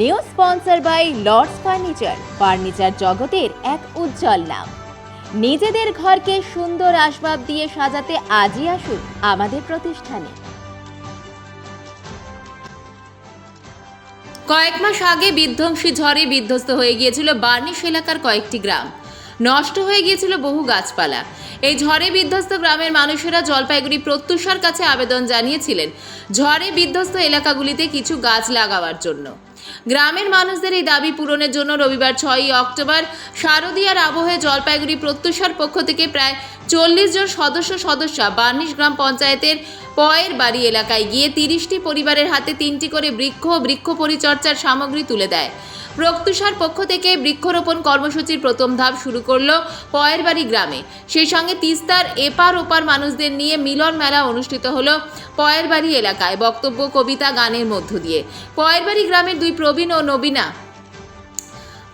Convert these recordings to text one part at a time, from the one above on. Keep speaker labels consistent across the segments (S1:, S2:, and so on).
S1: New sponsor by lords furniture. Furniture জগতের এক উজ্জ্বল নাম। নিজেদের ঘরকে সুন্দর আসবাব দিয়ে সাজাতে আজই আসুন আমাদের প্রতিষ্ঠানে। কয়েক মাস আগে বিধ্বংসী ঝড়ে বিধ্বস্ত হয়ে গিয়েছিল বার্নিশ এলাকার কয়েকটি গ্রাম। নষ্ট হয়ে গিয়েছিল বহু গাছপালা। এই ঝড়ে বিধ্বস্ত গ্রামের মানুষেরা জলপাইগুড়ি প্রত্যুষার কাছে আবেদন জানিয়েছিলেন ঝড়ে বিধ্বস্ত এলাকাগুলিতে কিছু গাছ লাগাবার জন্য। গ্রামের মানুষদের এই দাবি পূরণের জন্য রবিবার ছয়ই অক্টোবর শারদীয়ার আবহে জলপাইগুড়ি প্রত্যুষার পক্ষ থেকে প্রায় চল্লিশ জন সদস্য সদস্যা বার্নিশ গ্রাম পঞ্চায়েতের পয়ের বাড়ি এলাকায় গিয়ে তিরিশটি পরিবারের হাতে তিনটি করে বৃক্ষ বৃক্ষ পরিচর্যার সামগ্রী তুলে দেয়। প্রত্যুষার পক্ষ থেকে বৃক্ষরোপণ কর্মসূচির প্রথম ধাপ শুরু করল পয়ের বাড়ি গ্রামে। সেই সঙ্গে তিস্তার এপার ওপার মানুষদের নিয়ে মিলন মেলা অনুষ্ঠিত হলো পয়ের বাড়ি এলাকায়। বক্তব্য, কবিতা, গানের মধ্য দিয়ে। পয়ের বাড়ি গ্রামের দুই প্রবীণ ও নবীনা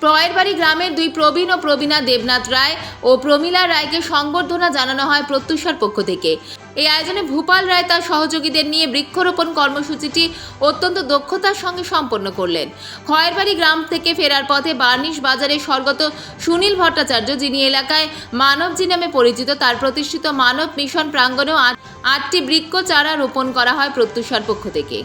S1: প্রয়েরবাড়ি গ্রামের দুই প্রবীণ ও প্রবীণা দেবনাথ রায় ও প্রমীলা রায়কে সংবর্ধনা জানানো হয় প্রত্যুষার পক্ষ থেকে। এই আয়োজনে ভূপাল রায় তার সহযোগীদের নিয়ে বৃক্ষরোপণ কর্মসূচিটি অত্যন্ত দক্ষতার সঙ্গে সম্পন্ন করলেন। খয়েরবাড়ি গ্রাম থেকে ফেরার পথে বার্নিশ বাজারে স্বর্গত সুনীল ভট্টাচার্য, যিনি এলাকায় মানবজি নামে পরিচিত, তার প্রতিষ্ঠিত মানব মিশন প্রাঙ্গণেও আট- আটটি বৃক্ষ চারা রোপণ করা হয় প্রত্যুষার পক্ষ থেকে।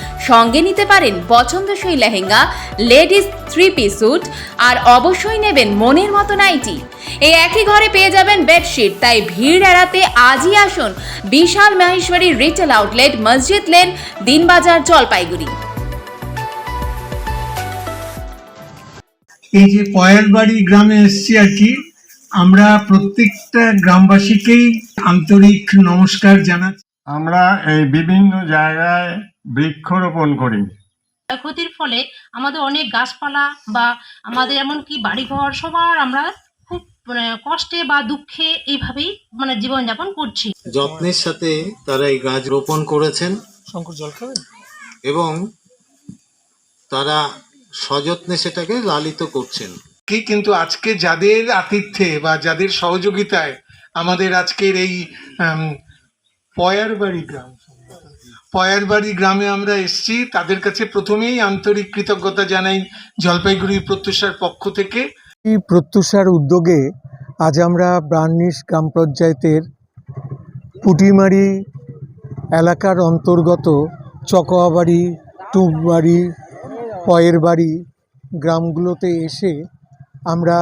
S1: সঙ্গে নিতে পারেন পছন্দসই lehenga ladies three piece suit আর অবশ্যই নেবেন মনের মতো নাইটি। এই একই ঘরে পেয়ে যাবেন বেডশিট তাই ভিড় এড়াতে আজই আসুন বিশাল Maheshwari retail outlet Masjid lane Dinbazar Jalpaiguri.
S2: এই যে পয়ের বাড়ি গ্রামে এসছি আর কি আমরা প্রত্যেকটা গ্রামবাসীকেই আন্তরিক নমস্কার জানাচ্ছি।
S3: আমরা এই বিভিন্ন জায়গায় বৃক্ষরোপণ করি।
S4: ক্ষতির ফলে আমাদের অনেক গাছপালা বা আমাদের এমনকি বাড়িঘর সবার আমরা খুব মানে কষ্টে বা দুঃখে এইভাবেই মানে জীবনযাপন করছি।
S5: যত্নের সাথে তারা এই গাছ রোপণ করেছেন। শঙ্কর জল খাবেন? এবং তারা সযত্নে সেটাকে লালিত করছেন।
S2: কি কিন্তু আজকে যাদের আতিথ্যে বা যাদের সহযোগিতায় আমাদের আজকের এই পয়ারবাড়ি গ্রাম পয়ার বাড়ি গ্রামে আমরা এসছি। তাদের কাছে প্রথমেই আন্তরিক কৃতজ্ঞতা জানাই জলপাইগুড়ি প্রত্যুষার পক্ষ থেকে।
S6: এই প্রত্যুষার উদ্যোগে আজ আমরা ব্রাহ্মণিশ গ্রাম পঞ্চায়েতের পুটিমারি এলাকার অন্তর্গত চকোয়াবাড়ি টুববাড়ি পয়ের বাড়ি গ্রামগুলোতে এসে আমরা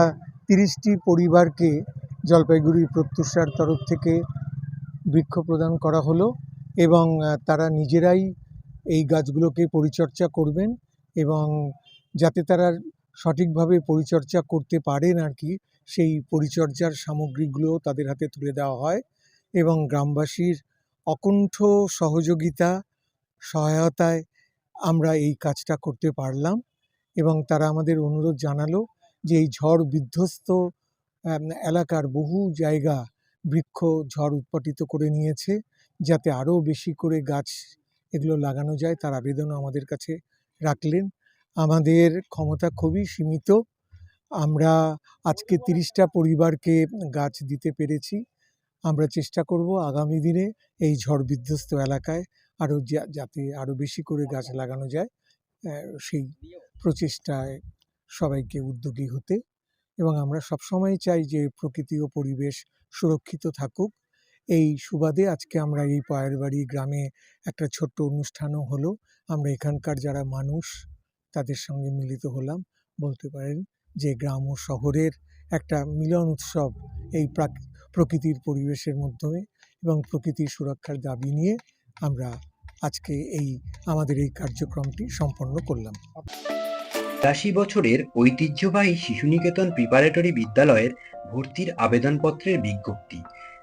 S6: তিরিশটি পরিবারকে জলপাইগুড়ি প্রত্যুষার তরফ থেকে বৃক্ষ প্রদান করা হলো। এবং তারা নিজেরাই এই গাছগুলোকে পরিচর্যা করবেন এবং যাতে তারা সঠিকভাবে পরিচর্যা করতে পারেন আর কি সেই পরিচর্যার সামগ্রীগুলো তাদের হাতে তুলে দেওয়া হয় এবং গ্রামবাসীর অকুণ্ঠ সহযোগিতা, সহায়তায় আমরা এই কাজটা করতে পারলাম এবং তারা আমাদের অনুরোধ জানালো যে এই ঝড় বিধ্বস্ত এলাকার বহু জায়গা বৃক্ষ ঝড় উৎপাটিত করে নিয়েছে। যাতে আরও বেশি করে গাছ এগুলো লাগানো যায়, তার আবেদনও আমাদের কাছে রাখলেন। আমাদের ক্ষমতা খুবই সীমিত। আমরা আজকে তিরিশটা পরিবারকে গাছ দিতে পেরেছি। আমরা চেষ্টা করব আগামী দিনে এই ঝড় বিধ্বস্ত এলাকায় আরও যাতে আরও বেশি করে গাছ লাগানো যায় সেই প্রচেষ্টায় সবাইকে উদ্যোগী হতে। এবং আমরা সবসময় চাই যে প্রকৃতি ও পরিবেশ সুরক্ষিত থাকুক। এই সুবাদে আজকে আমরা এই পায়ের বাড়ি গ্রামে একটা ছোট্ট অনুষ্ঠানও হলো। আমরা এখানকার যারা মানুষ, তাদের সঙ্গে মিলিত হলাম। বলতে পারেন যে গ্রাম ও শহরের একটা মিলন উৎসব এই প্রাক- প্রকৃতির পরিবেশের মাধ্যমে এবং প্রকৃতির সুরক্ষার দাবি নিয়ে আমরা আজকে এই, আমাদের এই কার্যক্রমটি সম্পন্ন করলাম।
S7: আশি বছরের ঐতিহ্যবাহী শিশুনিকেতন প্রিপারেটরি বিদ্যালয়ের ভর্তির আবেদনপত্রের বিজ্ঞপ্তি।